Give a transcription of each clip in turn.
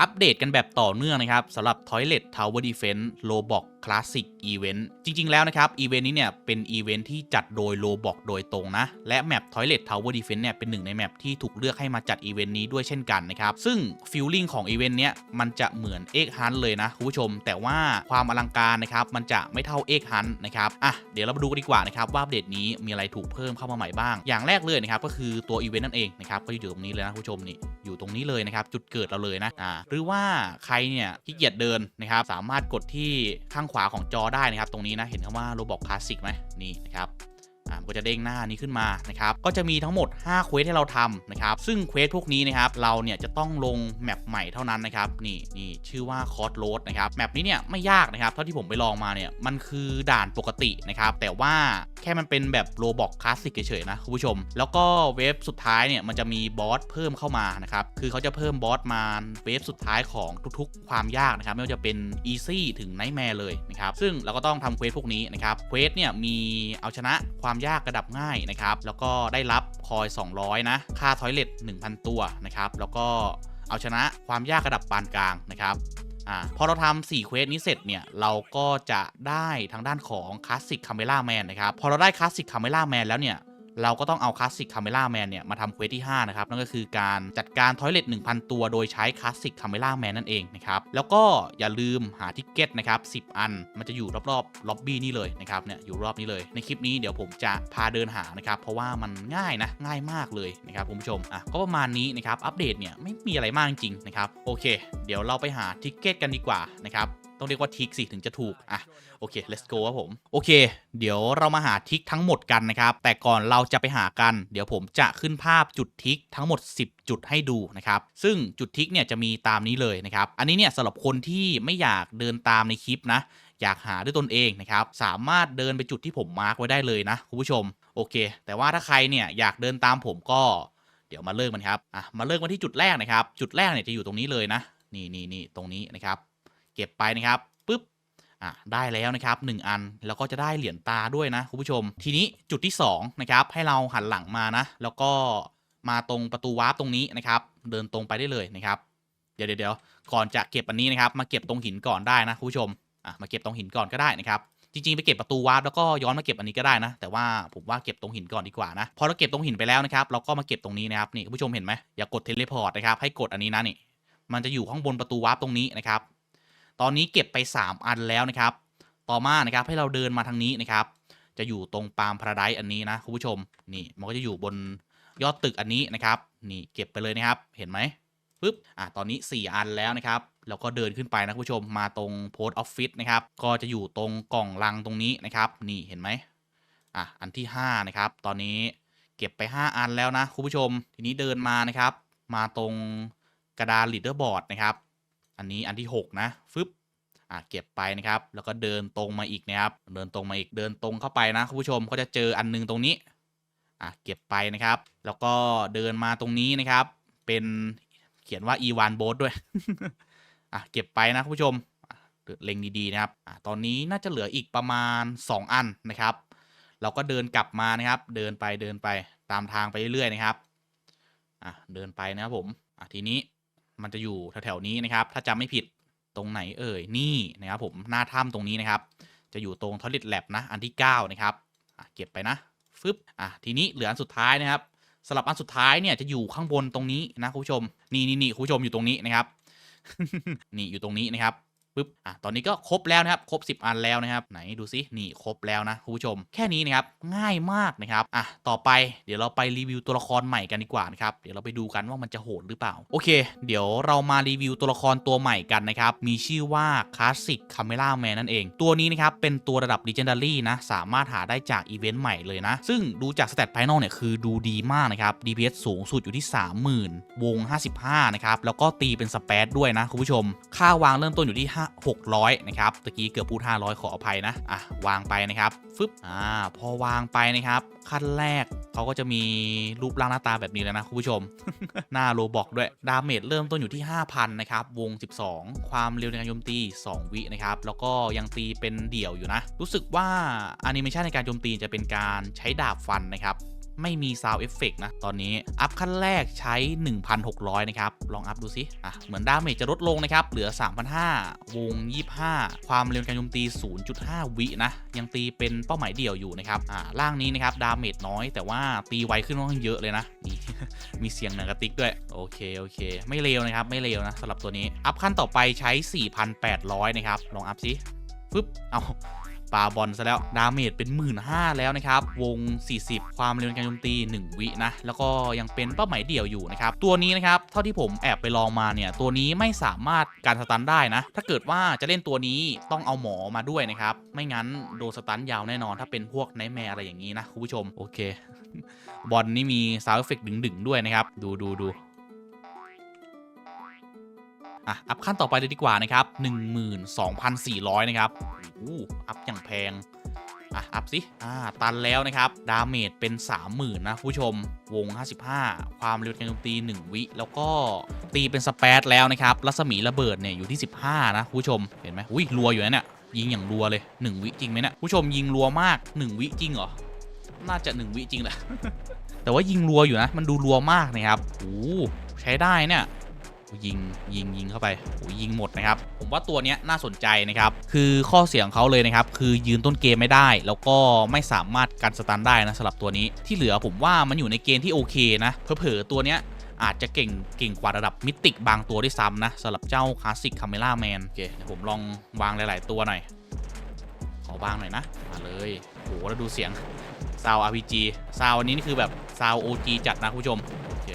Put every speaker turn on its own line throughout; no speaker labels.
อัปเดตกันแบบต่อเนื่องนะครับสำหรับ Toilet Tower Defense Roblox Classic Event จริง ๆ แล้วนะครับอีเวนต์นี้เนี่ยเป็นอีเวนต์ที่จัดโดย Roblox โดยตรงนะ และแมป Toilet Tower Defense เนี่ยเป็นหนึ่งในแมปที่ถูกเลือกให้มาจัดอีเวนต์นี้ด้วยเช่นกันนะครับ ซึ่งฟิลลิ่งของอีเวนต์เนี้ยมันจะเหมือนเอ็กฮันเลยนะคุณผู้ชม แต่ว่าความอลังการนะครับมันจะไม่เท่าเอ็กฮันนะครับอะเดี๋ยวเรามาดูกันดีกว่านะครับว่าอัปเดตนี้มีอะไรถูกเพิ่มเข้ามาใหม่บ้าง อย่างแรกเลยนะครับก็คือตัวอีเวนต์นั่นเองนะครับก็อยู่ตรงนี้เลยนะคุณผู้ชมนี่อยู่ตรงนี้เลยนะครับจุดเกิดเราเลยนะอ่าหรือว่าใครเนี่ยขี้เกียจเดินนะครับสามารถกดที่ข้างขวาของจอได้นะครับ ตรงนี้นะ เห็นคำว่า Roblox Classic ไหมนี่นะครับ อ่าก็จะเด้งหน้านี้ขึ้นมานะครับก็จะมีทั้งหมด 5 เควสให้เราทำนะครับซึ่งเควสพวกนี้นะครับเราเนี่ยจะต้องลงแมปใหม่เท่านั้นนะครับนี่นี่ชื่อว่าคอร์สโรดนะครับแมปนี้เนี่ยไม่ยากนะครับเท่าที่ผมไปลองมาเนี่ยมันคือด่านปกตินะครับแต่ว่าแค่มันเป็นแบบโรบอกคลาสสิกเฉยๆนะคุณผู้ชม แล้วก็เวฟสุดท้ายเนี่ยมันจะมีบอสเพิ่มเข้ามานะครับคือเขาจะเพิ่มบอสมาเวฟสุดท้ายของทุกๆ ความยากนะครับไม่ว่าจะเป็นอีซี่ถึงไนท์แมร์เลยนะครับซึ่งเราก็ต้องทำเควสพวกนี้นะครับเควสเนี่ยมีเอาชนะความยากระดับง่ายนะครับ แล้วก็ได้รับคอย 200 นะ ค่าทอยเลต1,000 ตัวนะครับ แล้วก็เอาชนะความยากระดับปานกลางนะครับอ่าพอเราทำ4เควสนี้เสร็จเนี่ย เราก็จะได้ทางด้านของคลาสสิกคาเมล่าแมนนะครับ พอเราได้คลาสสิกคาเมล่าแมนแล้วเนี่ย เราก็ต้องเอาคลาสสิกคาเมล่าแมนเนี่ยมาทำเควสที่ 5 นะครับ นั่นก็คือการจัดการทอยเลท1,000 ตัวโดยใช้คลาสสิกคาเมล่าแมนนั่นเองนะครับ แล้วก็อย่าลืมหาทิกเก็ตนะครับ 10 อันมันจะอยู่รอบๆล็อบบี้นี่เลยนะครับเนี่ยอยู่รอบนี้เลย ในคลิปนี้เดี๋ยวผมจะพาเดินหานะครับเพราะว่ามันง่ายนะง่ายมากเลยนะครับคุณผู้ชมอะก็ประมาณนี้นะครับอัปเดตเนี่ยไม่มีอะไรมากจริงๆนะครับโอเค เดี๋ยวเราไปหาทิกเก็ตกันดีกว่านะครับ ต้องเรียกว่าทิกสิถึงจะถูก อะ โอเค let's go ครับผม โอเค เดี๋ยวเรามาหาทิกทั้งหมดกันนะครับ แต่ก่อนเราจะไปหากัน เดี๋ยวผมจะขึ้นภาพจุดทิกทั้งหมด 10 จุดให้ดูนะครับ ซึ่งจุดทิกเนี่ยจะมีตามนี้เลยนะครับ อันนี้เนี่ยสำหรับคนที่ไม่อยากเดินตามในคลิปนะอยากหาด้วยตนเองนะครับ สามารถเดินไปจุดที่ผมมาร์กไว้ได้เลยนะคุณผู้ชม โอเค แต่ว่าถ้าใครเนี่ยอยากเดินตามผมก็ เดี๋ยวมาเริ่มกันครับ อะ มาเริ่มกันที่จุดแรกนะครับ จุดแรกเนี่ยจะอยู่ตรงนี้เลยนะ นี่นี่นี่ตรงนี้นะครับ เก็บไปนะครับปุ๊บอะได้แล้วนะครับ 1 อันแล้วก็จะได้เหรียญตาด้วยนะคุณผู้ชม ทีนี้จุดที่2นะครับให้เราหันหลังมานะ แล้วก็มาตรงประตูวาร์ปตรงนี้นะครับ เดินตรงไปได้เลยนะครับ เดี๋ยวเดี๋ยวก่อนจะเก็บอันนี้นะครับ มาเก็บตรงหินก่อนได้นะคุณผู้ชมอะมาเก็บตรงหินก่อนก็ได้นะครับจริงๆไปเก็บประตูวาร์ปแล้วก็ย้อนมาเก็บอันนี้ก็ได้นะ แต่ว่าผมว่าเก็บตรงหินก่อนดีกว่านะพอเราเก็บตรงหินไปแล้วนะครับ เราก็มาเก็บตรงนี้นะครับนี่คุณผู้ชมเห็นไหมอย่ากดเทเลพอร์ตนะครับให้กดอันนี้นะนี่มันจะอยู่ข้างบนประตูวาร์ปตรงนี้นะครับ ตอนนี้เก็บไป 3 อันแล้วนะครับ ต่อมานะครับให้เราเดินมาทางนี้นะครับ จะอยู่ตรงปาล์มพาราไดอันนี้นะคุณผู้ชมนี่มันก็จะอยู่บนยอดตึกอันนี้นะครับนี่เก็บไปเลยนะครับเห็นไหมปึ๊บอะตอนนี้ 4 อันแล้วนะครับแล้วก็เดินขึ้นไปนะคุณผู้ชมมาตรงโพสต์ออฟฟิศนะครับก็จะอยู่ตรงกล่องลังตรงนี้นะครับนี่เห็นไหมอะอันที่ 5 นะครับ ตอนนี้เก็บไป 5 อันแล้วนะคุณผู้ชม ทีนี้เดินมานะครับ มาตรงกระดานลีดเดอร์บอร์ดนะครับ อันนี้อันที่ 6 นะฟึบอะเก็บไปนะครับ แล้วก็เดินตรงมาอีกนะครับ เดินตรงมาอีกเดินตรงเข้าไปนะคุณผู้ชมก็จะเจออันนึงตรงนี้อะเก็บไปนะครับ แล้วก็เดินมาตรงนี้นะครับ เป็นเขียนว่า e 1 boat ด้วยอะเก็บไปนะคุณผู้ชมเล็งดีๆนะครับอะตอนนี้น่าจะเหลืออีกประมาณ 2 อันนะครับ เราก็เดินกลับมานะครับ เดินไปเดินไปตามทางไปเรื่อยๆนะครับอะเดินไปนะครับผมอะทีนี้ มันจะอยู่แถวๆนี้นะครับ ถ้าจำไม่ผิดตรงไหนเอ่ยนี่นะครับผมหน้าถ้ำตรงนี้นะครับ จะอยู่ตรงทอริดแลบนะอันที่ 9 นะครับเก็บไปนะฟึบอะทีนี้เหลืออันสุดท้ายนะครับสลับอันสุดท้ายเนี่ยจะอยู่ข้างบนตรงนี้นะคุณผู้ชม นี่นี่นี่คุณผู้ชมอยู่ตรงนี้นะครับ นี่อยู่ตรงนี้นะครับ ปึ๊บอะตอนนี้ก็ครบแล้วนะครับครบ 10 อันแล้วนะครับ ไหนดูซินี่ครบแล้วนะคุณผู้ชม แค่นี้นะครับง่ายมากนะครับอะต่อไปเดี๋ยวเราไปรีวิวตัวละครใหม่กันดีกว่านะครับเดี๋ยวเราไปดูกันว่ามันจะโหดหรือเปล่า โอเค เดี๋ยวเรามารีวิวตัวละครตัวใหม่กันนะครับมีชื่อว่า Classic Camera Man นั่นเอง ตัวนี้นะครับเป็นตัวระดับ Legendary นะสามารถหาได้จากอีเวนต์ใหม่เลยนะ ซึ่งดูจากสเตตภายนอกเนี่ยคือดูดีมากนะครับ DPS สูงสุดอยู่ที่ 30,000 วง 55 นะครับ แล้วก็ตีเป็นสเปซด้วยนะ คุณผู้ชม ค่าวางเริ่มต้นอยู่ที่5 600 นะครับตะกี้เกือบพูด 500 ขออภัยนะ อะ วางไปนะครับ ฟึบ อ่า พอวางไปนะครับ ขั้นแรกเขาก็จะมีรูปร่างหน้าตาแบบนี้แล้วนะคุณผู้ชม หน้าโลบอกด้วย ดาเมจเริ่มต้นอยู่ที่ 5,000 นะครับ วง 12 ความเร็วในการโจมตี 2 วินะครับ แล้วก็ยังตีเป็นเดี่ยวอยู่นะ รู้สึกว่าแอนิเมชันในการโจมตีจะเป็นการใช้ดาบฟันนะครับ ไม่มี Sound Effect นะ ตอนนี้ อัพขั้นแรกใช้ 1,600 นะครับ ลองอัพดูสิอะเหมือนดาเมจจะลดลงนะครับ เหลือ 3,500 วง 25 ความเร็วการโจมตี 0.5 วินะ ยังตีเป็นเป้าหมายเดี่ยวอยู่นะครับอ่าล่างนี้นะครับ ดาเมจน้อยแต่ว่าตีไวขึ้นค่อนข้างเยอะเลยนะนี่มีเสียงหนังกระติกด้วย โอเค โอเค ไม่เลวนะครับ ไม่เลวนะสำหรับตัวนี้ อัพขั้นต่อไปใช้ 4,800 นะครับ ลองอัพสิปึ๊บ เอา ปาบอลซะแล้ว ดาเมจเป็น 1 5ื่นแล้วนะครับ วง 40 ความเร็วในการโจมตี 1 วินะ แล้วก็ยังเป็นเป้าหมายเดี่ยวอยู่นะครับ ตัวนี้นะครับ เท่าที่ผมแอบไปลองมาเนี่ย ตัวนี้ไม่สามารถการสตันได้นะ ถ้าเกิดว่าจะเล่นตัวนี้ต้องเอาหมอมาด้วยนะครับ ไม่งั้นโดนสตันยาวแน่นอน ถ้าเป็นพวกไนแมร์อะไรอย่างนี้นะคุณผู้ชม โอเค บอลนี่มีซาวด์เอฟเฟกต์ดึงๆด้วยนะครับ ดูดูดูอะ อัพขั้นต่อไปเลยดีกว่านะครับ 12,400 นะครับ อ้อัพอย่างแพง อะ อัพสิ อ่า ตันแล้วนะครับ ดาเมจเป็น 30,000 นะ ผู้ชม วง 55 ความเร็วการโจมตี 1 วิ แล้วก็ตีเป็นสเปซแล้วนะครับ รัศมีระเบิดเนี่ยอยู่ที่ 15 นะ ผู้ชม เห็นไหมอุ้ยรัวอยู่นะเนี่ย ยิงอย่างรัวเลย 1 วิจริงไหมเนี่ย ผู้ชมยิงรัวมาก 1 วิจริงเหรอ น่าจะ 1 วิจริงแหละ แต่ว่ายิงรัวอยู่นะ มันดูรัวมากนะครับ โอ้โหใช้ได้เนี่ย ยิงยิงยิงเข้าไปโอ้ยิงหมดนะครับ ผมว่าตัวเนี้ยน่าสนใจนะครับ คือข้อเสียงเขาเลยนะครับ คือยืนต้นเกมไม่ได้ แล้วก็ไม่สามารถกันสตันได้นะสำหรับตัวนี้ที่เหลือผมว่ามันอยู่ในเกณฑ์ที่โอเคนะเผลอๆตัวเนี้ยอาจจะเก่งเก่งกว่าระดับมิติกบางตัวด้วยซ้ำนะสำหรับเจ้าคลาสสิกคาเมล่าแมนโอเคเดี๋ยวผมลองวางหลาย ๆ ตัวหน่อย ขอวางหน่อยนะ มาเลยโหแล้วดูเสียงซาว RPG ซาวอันนี้นี่คือแบบซาว OG จัดนะคุณผู้ชมโอเค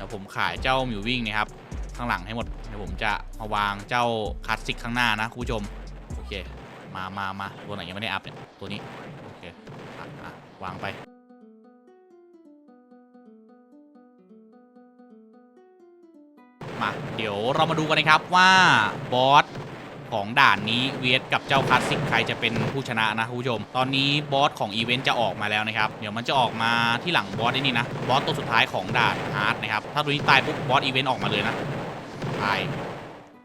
ดี๋ยวผมขายเจ้ามิววิ่งนะครับข้างหลังให้หมดเดี๋ยวผมจะมาวางเจ้าคลาสสิกข้างหน้านะคุณผู้ชมโอเคมามามาตัวไหนยังไม่ได้อัพเนี่ยตัวนี้โอเคอะอะวางไปมาเดี๋ยวเรามาดูกันนะครับว่าบอส ของด่านนี้เวสกับเจ้าคลาสสิกใครจะเป็นผู้ชนะนะคุณผู้ชม ตอนนี้บอสของอีเวนต์จะออกมาแล้วนะครับ เดี๋ยวมันจะออกมาที่หลังบอสไอ้นี่นะ บอสตัวสุดท้ายของด่านฮาร์ดนะครับ ถ้าตัวนี้ตายปุ๊บบอสอีเวนต์ออกมาเลยนะตาย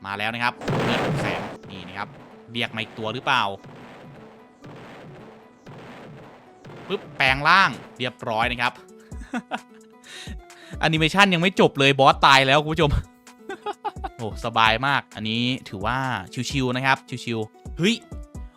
มาแล้วนะครับเลือดแสนนี่นะครับ เรียกมาอีกตัวหรือเปล่าปึ๊บแปลงร่างเรียบร้อยนะครับแอนิเมชันยังไม่จบเลยบอสตายแล้วคุณผู้ชม อ้สบายมาก อันนี้ถือว่าชิวๆนะครับ ชิวๆเฮ้ย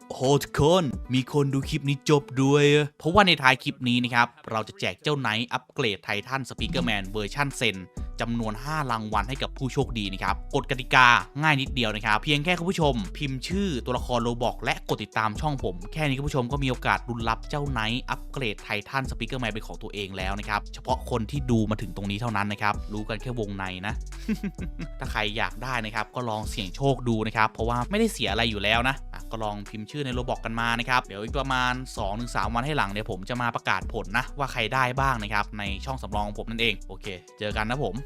โอ้โหทุกคนมีคนดูคลิปนี้จบด้วย เพราะว่าในท้ายคลิปนี้นะครับ เราจะแจกเจ้าไนท์อัปเกรดไททันสปีกเกอร์แมนเวอร์ชันเซนจำนวน 5 รางวัลให้กับผู้โชคดีนะครับ กฎกติกาง่ายนิดเดียวนะครับ เพียงแค่คุณผู้ชม พิมพ์ชื่อตัวละครโรบอกและกดติดตามช่องผม แค่นี้คุณผู้ชมก็มีโอกาสรุนรับเจ้าไนท์อัปเกรดไททันสปีกเกอร์แมนเป็นของตัวเองแล้วนะครับ เฉพาะคนที่ดูมาถึงตรงนี้เท่านั้นนะครับ รู้กันแค่วงในนะ ถ้าใครอยากได้นะครับก็ลองเสี่ยงโชคดูนะครับเพราะว่าไม่ได้เสียอะไรอยู่แล้วนะก็ลองพิมพ์ชื่อในโรบอกกันมานะครับเดี๋ยวอีกประมาณ 2-3 วันให้หลังเดี๋ยวผมจะมาประกาศผลนะว่าใครได้บ้างนะครับในช่องสำรองของผมนั่นเองโอเค เจอกันนะผม